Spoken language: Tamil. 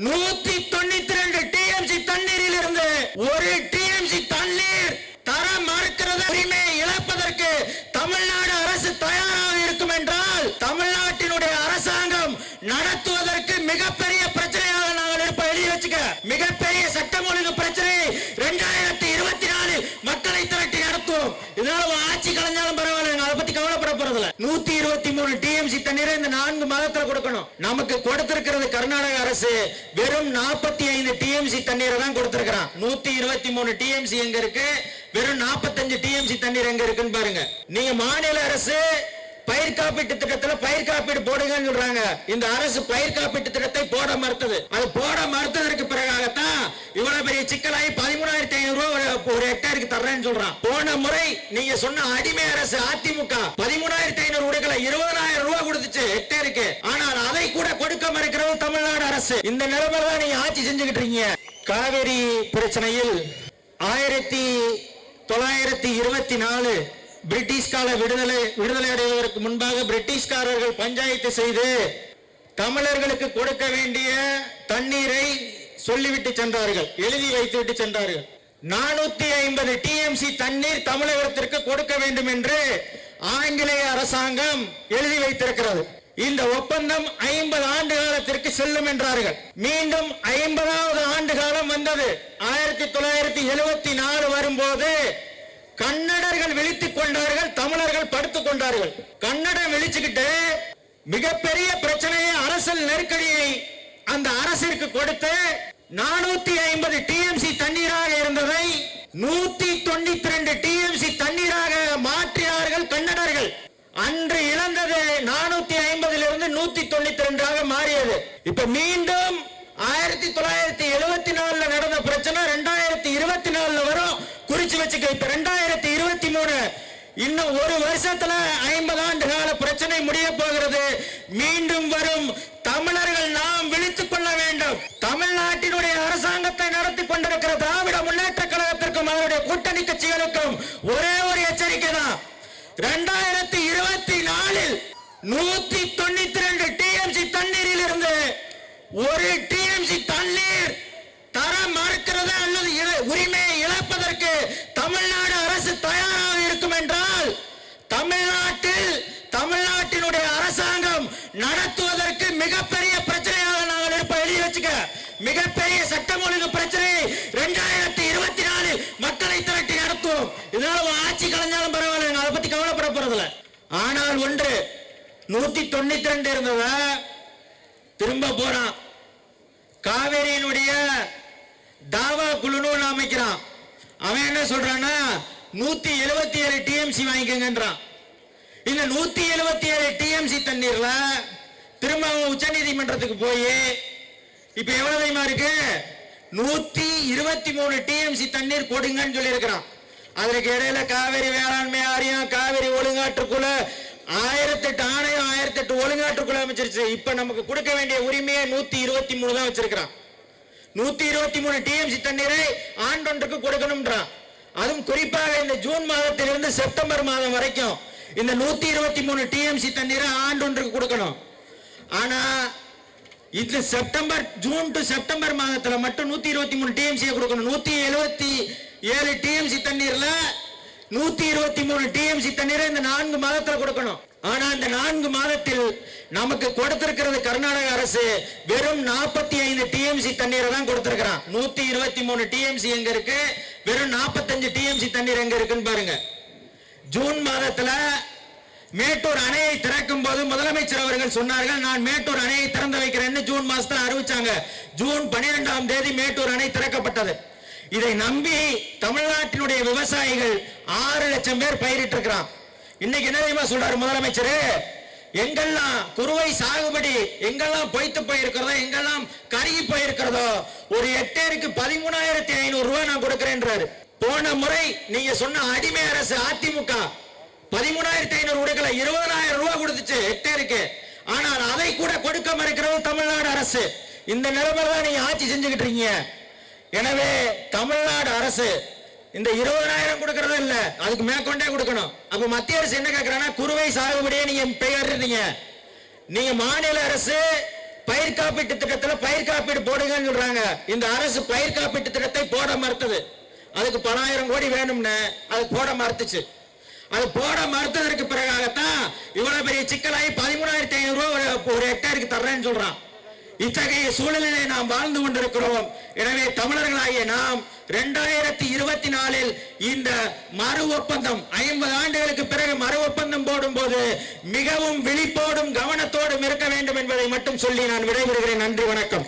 நூத்தி தொண்ணூத்தி ரெண்டு டிஎம்சி தண்ணீரில் இருந்து ஒரு டிஎம்சி தண்ணீர் தர மறுக்கிறது? உரிமையை இழப்பதற்கு தமிழ்நாடு அரசு தயாராக இருக்கும் என்றால் தமிழ்நாட்டினுடைய அரசாங்கம் நடத்துவதற்கு மிகப்பெரிய பிரச்சனையாக நாங்கள் இருப்ப எழுதி வச்சுக்க. மிகப்பெரிய சட்டம் ஒழுங்கு பிரச்சனை இரண்டாயிரத்தி இருபத்தி நாலு மக்களை திரட்டி நடத்துவோம் இதனால உன் ஆட்சி கலைஞ்சாலும் பரவாயில்ல நாங்க அதை பத்தி கவலைப்பட போறதில்ல நூத்தி இருபத்தி மூணு டிஎம்சி தண்ணீரை இந்த நான்கு மாதத்துல கொடுக்கணும். நமக்கு கொடுத்திருக்கிறது கர்நாடக அரசு வெறும் நாற்பத்தி ஐந்து டிஎம்சி தண்ணீரை தான் கொடுத்திருக்கிறான். நூத்தி இருபத்தி மூணு டிஎம்சி எங்க இருக்கு? வெறும் 45 டிஎம்சி தண்ணீர் எங்க இருக்குன்னு பாருங்க. நீங்க மாநில அரசு பயிர் காப்பீட்டு திட்டத்துல பயிர் காப்பீடு போடுங்கன்னு சொல்றாங்க. இந்த அரசு பயிர் காப்பீட்டு திட்டத்தை போட மறுத்தது. அது போட மறுத்ததற்கு பிறகாகத்தான் இவ்வளவு பெரிய சிக்கலாகி பதிமூணாயிரத்தி ஐநூறு ரூபாய் ஒரு- ஒரு ஹெக்டேருக்கு தர்றேன்னு சொல்றான். போன முறை நீங்க சொன்ன அடிமை அரசு அதிமுக பதிமூணாயிரத்தி ஐநூறு கொடுக்கல இருபதாயிரம் ரூபாய் கொடுத்துச்சு ஹெக்டேருக்கு. ஆனால் அதை கூட கொடுக்க மறுக்கிறது தமிழ்நாடு அரசு. இந்த நிலைமை தான் நீங்க ஆட்சி செஞ்சுக்கிட்டு இருக்கீங்க. காவேரி பிரச்சனையில் ஆயிரத்தி தொள்ளாயிரத்தி இருபத்தி நாலு பிரிட்டிஷ் கால விடுதலை விடுதலை அடைவதற்கு முன்பாக பிரிட்டிஷ்காரர்கள் பஞ்சாயத்து செய்து தமிழர்களுக்கு கொடுக்க வேண்டிய தண்ணீரை சொல்லிவிட்டு சென்றார்கள் எழுதி வைத்துவிட்டு சென்றார்கள். நானூத்தி ஐம்பது டிஎம்சி தண்ணீர் தமிழகத்திற்கு கொடுக்க வேண்டும் என்று ஆங்கிலேய அரசாங்கம் எழுதி வைத்திருக்கிறது. இந்த ஒப்பந்தம் ஐம்பது ஆண்டு காலத்திற்கு செல்லும் என்றார்கள். மீண்டும் ஐம்பதாவது ஆண்டு காலம் வந்தது. ஆயிரத்தி தொள்ளாயிரத்தி எழுபத்தி நாலு வரும்போது கன்னடர்கள் விழித்துக் கொண்டார்கள் தமிழர்கள் படுத்துக் கொண்டார்கள். கன்னடம் விழிச்சுக்கிட்டு மிகப்பெரிய பிரச்சனையை அரசியல் நெருக்கடியை அந்த அரசிற்கு கொடுத்து நானூத்தி ஐம்பது டிஎம்சி தண்ணீராக இருந்ததை நூத்தி தொண்ணூத்தி ரெண்டு டிஎம்சி தண்ணீராக மாற்றினார்கள் கன்னடர்கள். அன்று இழந்தது நானூத்தி ஐம்பதுல இருந்து நூத்தி தொண்ணூத்தி ரெண்டாக மாறியது. இப்ப மீண்டும் ஆயிரத்தி தொள்ளாயிரத்தி எழுபத்தி நாலுல நடந்த பிரச்சனை ரெண்டாயிரத்தி இருபத்தி நாலுல வரும். குறிச்சு வச்சுக்க இப்ப ரெண்டாயிரத்தி இன்னும் ஒரு வருஷத்துல ஐம்பது ஆண்டு கால பிரச்சனை முடிய போகிறது. மீண்டும் வரும் தமிழர்கள் நாம் விழித்துக் கொள்ள வேண்டும். தமிழ்நாட்டினுடைய அரசாங்கத்தை நடத்தி கொண்டிருக்கிற திராவிட முன்னேற்ற கழகத்திற்கும் அதனுடைய கூட்டணி கட்சிகளுக்கும் ஒரே ஒரு எச்சரிக்கை தான். ரெண்டாயிரத்தி இருபத்தி நாலில் நூத்தி தொண்ணூத்தி ரெண்டு டிஎம்சி தண்ணீரில் இருந்து ஒரு டி தண்ணீர் தர மறுக்கிறது அல்லது இழ- உரிமையை இழப்பதற்கு தமிழ்நாடு அரசு தயாராக இருக்கும் என்றால் தமிழ்நாட்டில் தமிழ்நாட்டினுடைய அரசாங்கம் நடத்துவதற்கு மிகப்பெரிய பிரச்சனையாக நாங்கள் இருப்ப எழுதி வச்சுக்க. மிகப்பெரிய சட்டம் ஒழுங்கு பிரச்சனை இரண்டாயிரத்தி இருபத்தி நாலு மக்களை திரட்டி நடத்துவோம். இதனால ஆட்சி கலைஞ்சாலும் பரவாயில்ல நான் அதை பத்தி கவலைப்பட போறதில்ல. ஆனால் ஒன்று நூத்தி தொண்ணூத்தி ரெண்டு இருந்தத திரும்ப போறான். காவேரியினுடைய தாவா குழுன்னு அமைக்கிறான். அவன் என்ன சொல்றான்னா நூத்தி எழுபத்தி ஏழு டிஎம்சி வாங்கிக்கங்கன்றான். இந்த நூத்தி எழுபத்தி ஏழு டிஎம்சி தண்ணீர்ல திரும்ப உச்ச நீதிமன்றத்துக்கு போய் இப்ப எவ்வளவு தெரியுமா இருக்கு? நூத்தி இருபத்தி மூணு டிஎம்சி தண்ணீர் கொடுங்கன்னு சொல்லி இருக்கிறான் அதற்கு இடையில காவிரி வேளாண்மை ஆரியம் காவிரி ஒழுங்காற்றுக்குழு ஆயிரத்தெட்டு ஆணையம் ஆயிரத்தெட்டு ஒழுங்காற்றுக்குழு அமைச்சிருச்சு. இப்ப நமக்கு கொடுக்க வேண்டிய உரிமையை நூத்தி இருபத்தி மூணு தான் வச்சிருக்கிறான். நூத்தி இருபத்தி மூணு டிஎம்சி தண்ணீரை ஆண்டொன்றுக்கு கொடுக்கணும்ன்றான். அதுவும் குறிப்பாக இந்த ஜூன் மாதத்திலிருந்து செப்டம்பர் மாதம் வரைக்கும் இந்த நூத்தி இருபத்தி மூணு டிஎம்சி தண்ணீரை ஆண்டொன்றுக்கு கொடுக்கணும். ஆனா இது செப்டம்பர் ஜூன் டு செப்டம்பர் மாதத்துல மட்டும் நூத்தி இருபத்தி மூணு டிஎம்சி கொடுக்கணும். நூத்தி எழுபத்தி ஏழு டிஎம்சி தண்ணீர்ல நூத்தி இருபத்தி மூணு டிஎம்சி தண்ணீரை இந்த நான்கு மாதத்துல கொடுக்கணும். ஆனா இந்த நான்கு மாதத்தில் நமக்கு கொடுத்திருக்கிறது கர்நாடக அரசு வெறும் நாற்பத்தி ஐந்து டிஎம்சி தண்ணீரை தான் கொடுத்திருக்கிறான். நூத்தி இருபத்தி மூணு டிஎம்சி எங்க இருக்கு? வெறும் 45 டிஎம்சி தண்ணீர் எங்க இருக்குன்னு பாருங்க. ஜூன் மாதத்துல மேட்டூர் அணையை திறக்கும் போது முதலமைச்சர் அவர்கள் சொன்னார்கள் நான் மேட்டூர் அணையை திறந்து வைக்கிறேன்னு ஜூன் மாசத்துல அறிவிச்சாங்க. ஜூன் பன்னிரெண்டாம் தேதி மேட்டூர் அணை திறக்கப்பட்டது. இதை நம்பி தமிழ்நாட்டினுடைய விவசாயிகள் ஆறு லட்சம் பேர் பயிரிட்டு இருக்கிறான் இன்னைக்கு என்ன தெரியுமா சொல்றாரு முதலமைச்சர்? எங்கெல்லாம் குறுவை சாகுபடி எங்கெல்லாம் பொய்த்து போயிருக்கிறதோ எங்கெல்லாம் கருகி போயிருக்கிறதோ ஒரு ஹெக்டேருக்கு பதிமூணாயிரத்தி ஐநூறு ரூபாய் நான் கொடுக்கிறேன்றாரு. போன முறை நீங்க சொன்ன அடிமை அரசு அதிமுக பதிமூணாயிரத்தி ஐநூறு கொடுக்கல இருபதாயிரம் ரூபாய் கொடுத்துச்சு ஹெக்டேருக்கு ஆனால் அதை கூட கொடுக்க மறுக்கிறது தமிழ்நாடு அரசு. இந்த நிலைமையில தான் நீங்க ஆட்சி செஞ்சுக்கிட்டு இருக்கீங்க. எனவே தமிழ்நாடு அரசு இந்த இருபதாயிரம் கொடுக்கறது இல்ல. அதுக்கு மேற்கொண்டே கொடுக்கணும். அப்ப மத்திய அரசு என்ன கேக்குறாங்கன்னா குறுவை சாகுபடியே நீங்க பெயர்றீங்க நீங்க மாநில அரசு பயிர் காப்பீட்டு திட்டத்துல பயிர் காப்பீடு போடுங்கன்னு சொல்றாங்க. இந்த அரசு பயிர் காப்பீட்டு திட்டத்தை போட மறுத்தது. அதுக்கு பலாயிரம் கோடி வேணும்னு அது போட மறுத்துச்சு. அது போட மறுத்ததற்கு பிறகாகத்தான் இவ்வளவு பெரிய சிக்கலாகி பதிமூணாயிரத்தி ஐநூறு ரூபாய் ஒரு- ஒரு ஹெக்டேருக்கு தர்றேன்னு சொல்றான். இத்தகைய சூழலிலே நாம் வாழ்ந்து கொண்டிருக்கிறோம். எனவே தமிழர்களாகிய நாம் இரண்டாயிரத்தி இருபத்தி நாலில் இந்த மறு ஒப்பந்தம் ஐம்பது ஆண்டுகளுக்கு பிறகு மறு ஒப்பந்தம் போடும்போது மிகவும் விழிப்போடும் கவனத்தோடும் இருக்க வேண்டும் என்பதை மட்டும் சொல்லி நான் விடைபெறுகிறேன். நன்றி வணக்கம்.